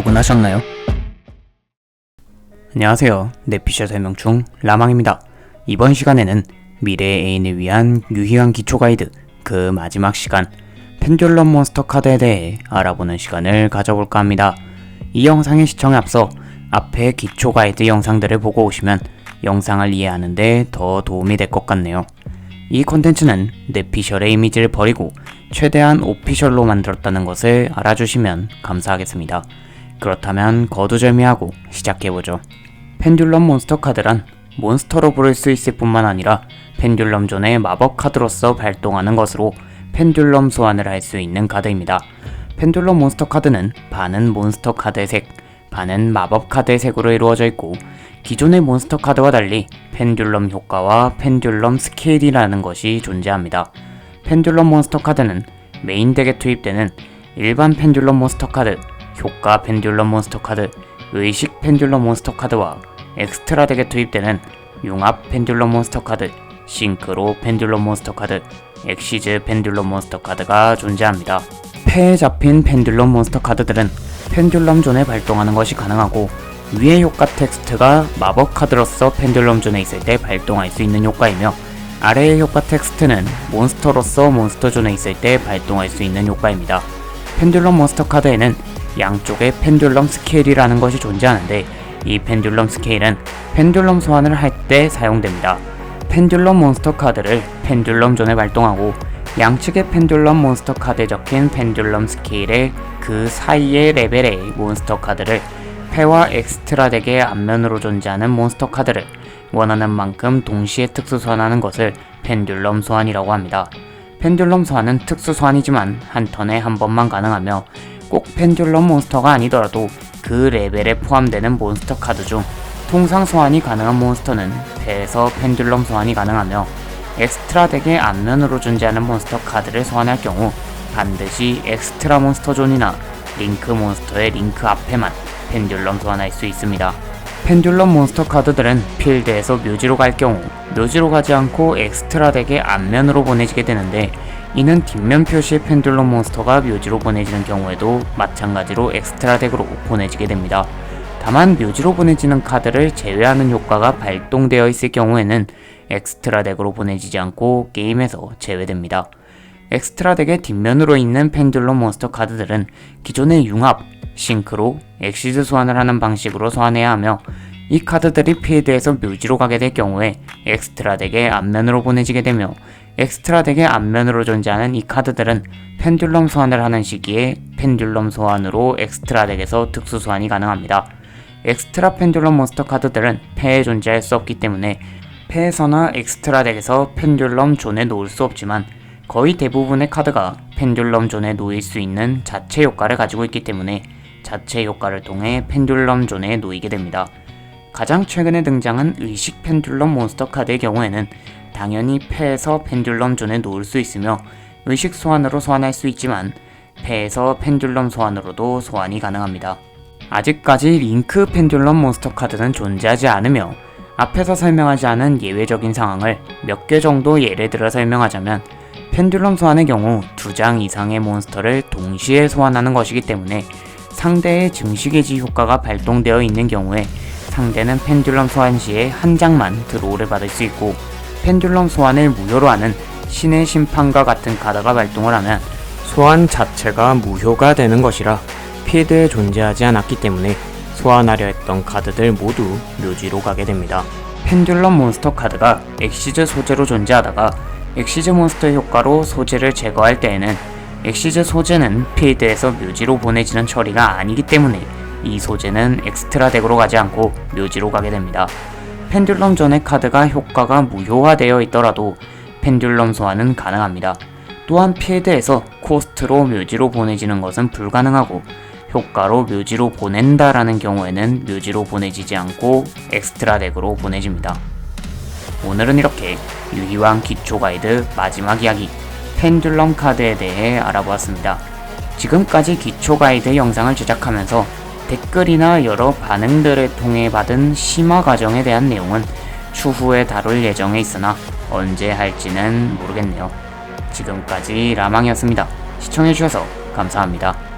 구독은 하셨나요? 안녕하세요. 내피셜 설명충 라망입니다. 이번 시간에는 미래의 애인을 위한 유희왕 기초 가이드 그 마지막 시간 펜듈럼 몬스터 카드에 대해 알아보는 시간을 가져볼까 합니다. 이 영상의 시청에 앞서 앞에 기초 가이드 영상들을 보고 오시면 영상을 이해하는데 더 도움이 될 것 같네요. 이 콘텐츠는 내피셜의 이미지를 버리고 최대한 오피셜로 만들었다는 것을 알아주시면 감사하겠습니다. 그렇다면 거두절미하고 시작해보죠. 펜듈럼 몬스터 카드란 몬스터로 부를 수 있을 뿐만 아니라 펜듈럼 존의 마법 카드로서 발동하는 것으로 펜듈럼 소환을 할 수 있는 카드입니다. 펜듈럼 몬스터 카드는 반은 몬스터 카드의 색, 반은 마법 카드의 색으로 이루어져 있고 기존의 몬스터 카드와 달리 펜듈럼 효과와 펜듈럼 스케일이라는 것이 존재합니다. 펜듈럼 몬스터 카드는 메인 덱에 투입되는 일반 펜듈럼 몬스터 카드, 효과 펜듈럼 몬스터 카드, 의식 펜듈럼 몬스터 카드와 엑스트라 덱에 투입되는 융합 펜듈럼 몬스터 카드, 싱크로 펜듈럼 몬스터 카드, 엑시즈 펜듈럼 몬스터 카드가 존재합니다. 패에 잡힌 펜듈럼 몬스터 카드들은 펜듈럼 존에 발동하는 것이 가능하고 위의 효과 텍스트가 마법 카드로서 펜듈럼 존에 있을 때 발동할 수 있는 효과이며 아래의 효과 텍스트는 몬스터로서 몬스터 존에 있을 때 발동할 수 있는 효과입니다. 펜듈럼 몬스터 카드에는 양쪽에 펜듈럼 스케일이라는 것이 존재하는데 이 펜듈럼 스케일은 펜듈럼 소환을 할 때 사용됩니다. 펜듈럼 몬스터 카드를 펜듈럼 존에 발동하고 양측의 펜듈럼 몬스터 카드에 적힌 펜듈럼 스케일의 그 사이의 레벨의 몬스터 카드를 패와 엑스트라 덱의 앞면으로 존재하는 몬스터 카드를 원하는 만큼 동시에 특수 소환하는 것을 펜듈럼 소환이라고 합니다. 펜듈럼 소환은 특수 소환이지만 한 턴에 한 번만 가능하며 꼭 펜듈럼 몬스터가 아니더라도 그 레벨에 포함되는 몬스터 카드 중 통상 소환이 가능한 몬스터는 패에서 펜듈럼 소환이 가능하며 엑스트라 덱의 앞면으로 존재하는 몬스터 카드를 소환할 경우 반드시 엑스트라 몬스터 존이나 링크 몬스터의 링크 앞에만 펜듈럼 소환할 수 있습니다. 펜듈럼 몬스터 카드들은 필드에서 묘지로 갈 경우 묘지로 가지 않고 엑스트라 덱의 앞면으로 보내지게 되는데 이는 뒷면 표시의 펜듈럼 몬스터가 묘지로 보내지는 경우에도 마찬가지로 엑스트라 덱으로 보내지게 됩니다. 다만 묘지로 보내지는 카드를 제외하는 효과가 발동되어 있을 경우에는 엑스트라 덱으로 보내지지 않고 게임에서 제외됩니다. 엑스트라 덱의 뒷면으로 있는 펜듈럼 몬스터 카드들은 기존의 융합, 싱크로, 엑시즈 소환을 하는 방식으로 소환해야 하며 이 카드들이 필드에서 묘지로 가게 될 경우에 엑스트라 덱의 앞면으로 보내지게 되며 엑스트라 덱의 앞면으로 존재하는 이 카드들은 펜듈럼 소환을 하는 시기에 펜듈럼 소환으로 엑스트라 덱에서 특수 소환이 가능합니다. 엑스트라 펜듈럼 몬스터 카드들은 패에 존재할 수 없기 때문에 패에서나 엑스트라 덱에서 펜듈럼 존에 놓을 수 없지만 거의 대부분의 카드가 펜듈럼 존에 놓일 수 있는 자체 효과를 가지고 있기 때문에 자체 효과를 통해 펜듈럼 존에 놓이게 됩니다. 가장 최근에 등장한 의식 펜듈럼 몬스터 카드의 경우에는 당연히 패에서 펜듈럼 존에 놓을 수 있으며 의식 소환으로 소환할 수 있지만 패에서 펜듈럼 소환으로도 소환이 가능합니다. 아직까지 링크 펜듈럼 몬스터 카드는 존재하지 않으며 앞에서 설명하지 않은 예외적인 상황을 몇 개 정도 예를 들어 설명하자면 펜듈럼 소환의 경우 두 장 이상의 몬스터를 동시에 소환하는 것이기 때문에 상대의 증식의지 효과가 발동되어 있는 경우에 상대는 펜듈럼 소환 시에 한 장만 드로우를 받을 수 있고 펜듈럼 소환을 무효로 하는 신의 심판과 같은 카드가 발동을 하면 소환 자체가 무효가 되는 것이라 필드에 존재하지 않았기 때문에 소환하려 했던 카드들 모두 묘지로 가게 됩니다. 펜듈럼 몬스터 카드가 엑시즈 소재로 존재하다가 엑시즈 몬스터의 효과로 소재를 제거할 때에는 엑시즈 소재는 필드에서 묘지로 보내지는 처리가 아니기 때문에 이 소재는 엑스트라 덱으로 가지 않고 묘지로 가게 됩니다. 펜듈럼 전의 카드가 효과가 무효화되어 있더라도 펜듈럼 소환은 가능합니다. 또한 필드에서 코스트로 묘지로 보내지는 것은 불가능하고 효과로 묘지로 보낸다라는 경우에는 묘지로 보내지지 않고 엑스트라 덱으로 보내집니다. 오늘은 이렇게 유희왕 기초 가이드 마지막 이야기 펜듈럼 카드에 대해 알아보았습니다. 지금까지 기초 가이드 영상을 제작하면서 댓글이나 여러 반응들을 통해 받은 심화 과정에 대한 내용은 추후에 다룰 예정에 있으나 언제 할지는 모르겠네요. 지금까지 라망이었습니다. 시청해주셔서 감사합니다.